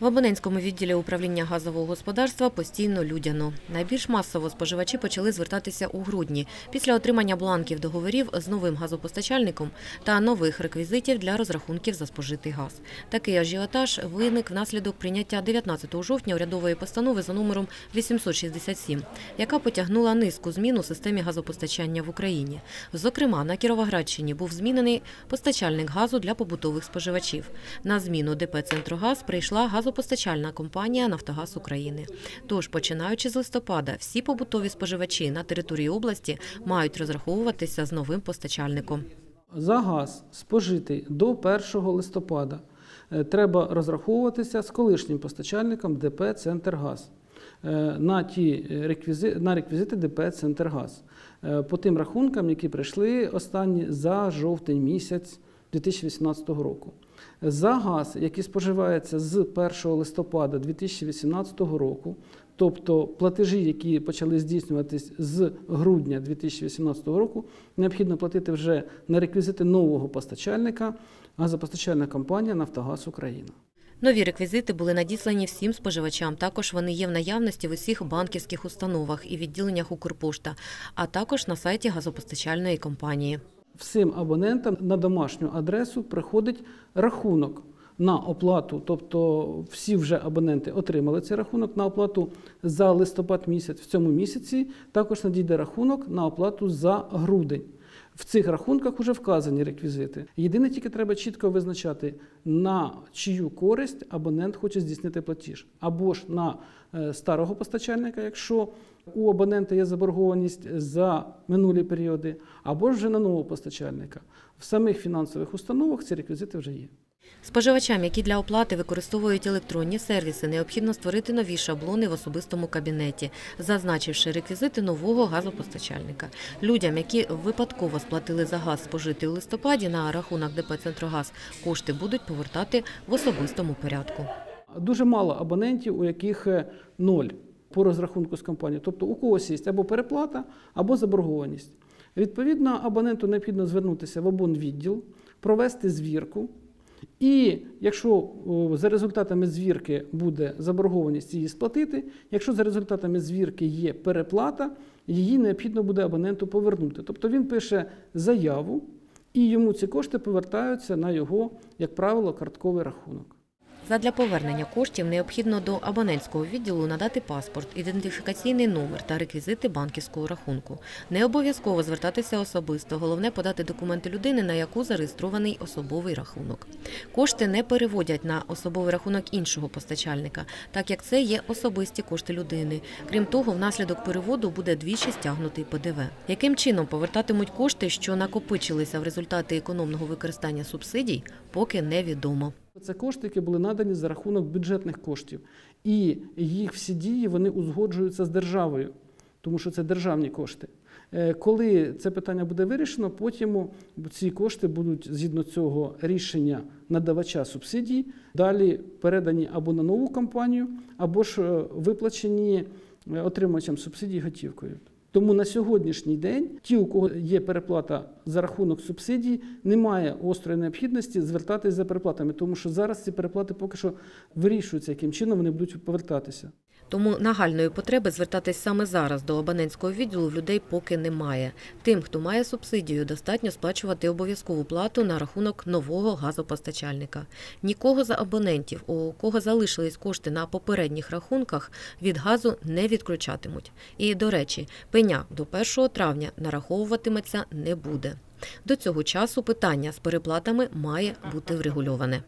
В абонентському відділі управління газового господарства постійно людяно. Найбільш масово споживачі почали звертатися у грудні після отримання бланків договорів з новим газопостачальником та нових реквізитів для розрахунків за спожитий газ. Такий ажіотаж виник внаслідок прийняття 19 жовтня урядової постанови за номером 867, яка потягнула низку змін у системі газопостачання в Україні. Зокрема, на Кіровоградщині був змінений постачальник газу для побутових споживачів. На зміну ДП «Центрогаз» прийшла газопостачальна компанія «Нафтогаз України». Тож, починаючи з листопада, всі побутові споживачі на території області мають розраховуватися з новим постачальником. За газ спожитий до 1 листопада е, треба розраховуватися з колишнім постачальником ДП «Центргаз» е, на ті реквізи- на реквізити ДП «Центргаз» е, по тим рахункам, які прийшли останні за жовтень місяць 2018 року. За газ, який споживається з 1 листопада 2018 року, тобто платежі, які почали здійснюватись з грудня 2018 року, необхідно платити вже на реквізити нового постачальника, газопостачальна компанія Нафтогаз Україна. Нові реквізити були надіслані всім споживачам. Також вони є в наявності в усіх банківських установах і відділеннях Укрпошта, а також на сайті газопостачальної компанії. Всім абонентам на домашню адресу приходить рахунок на оплату, тобто всі вже абоненти отримали цей рахунок на оплату за листопад місяць. В цьому місяці також надійде рахунок на оплату за грудень. В цих рахунках вже вказані реквізити. Єдине тільки треба чітко визначати, на чию користь абонент хоче здійснити платіж, або ж на е, старого постачальника, якщо у абонента є заборгованість за минулі періоди, або ж вже на нового постачальника. В самих фінансових установах ці реквізити вже є. Споживачам, які для оплати використовують електронні сервіси, необхідно створити нові шаблони в особистому кабінеті, зазначивши реквізити нового газопостачальника. Людям, які випадково сплатили за газ спожитий у листопаді на рахунок ДП «Центрогаз», кошти будуть повертати в особистому порядку. Дуже мало абонентів, у яких е, ноль по розрахунку з компанією. Тобто у когось є або переплата, або заборгованість. Відповідно, абоненту необхідно звернутися в обонвідділ, провести звірку. І якщо за результатами звірки буде заборгованість її сплатити, якщо за результатами звірки є переплата, її необхідно буде абоненту повернути. Тобто він пише заяву, і йому ці кошти повертаються на його, як правило, картковий рахунок. Задля повернення коштів необхідно до абонентського відділу надати паспорт, ідентифікаційний номер та реквізити банківського рахунку. Не обов'язково звертатися особисто. Головне подати документи людини, на яку зареєстрований особовий рахунок. Кошти не переводять на особовий рахунок іншого постачальника, так як це є особисті кошти людини. Крім того, внаслідок переводу буде двічі стягнутий ПДВ. Яким чином повертатимуть кошти, що накопичилися в результаті економного використання субсидій, поки невідомо. Це кошти, які були надані за рахунок бюджетних коштів. І їх всі дії вони узгоджуються з державою, тому що це державні кошти. Е, Коли це питання буде вирішено, потім ці кошти будуть згідно цього рішення надавача субсидій далі передані або на нову компанію, або ж е, виплачені е, отримувачам субсидій готівкою. Тому на сьогоднішній день ті, у кого є переплата за рахунок субсидій, немає острої необхідності звертатись за переплатами, тому що зараз ці переплати поки що вирішуються, яким чином вони будуть повертатися. Тому нагальної потреби звертатись саме зараз до абонентського відділу людей поки немає. Тим, хто має субсидію, достатньо сплачувати обов'язкову плату на рахунок нового газопостачальника. Нікого за абонентів, у кого залишились кошти на попередніх рахунках, від газу не відключатимуть. І, до речі, пеня до 1 травня нараховуватиметься не буде. До цього часу питання з переплатами має бути врегульоване.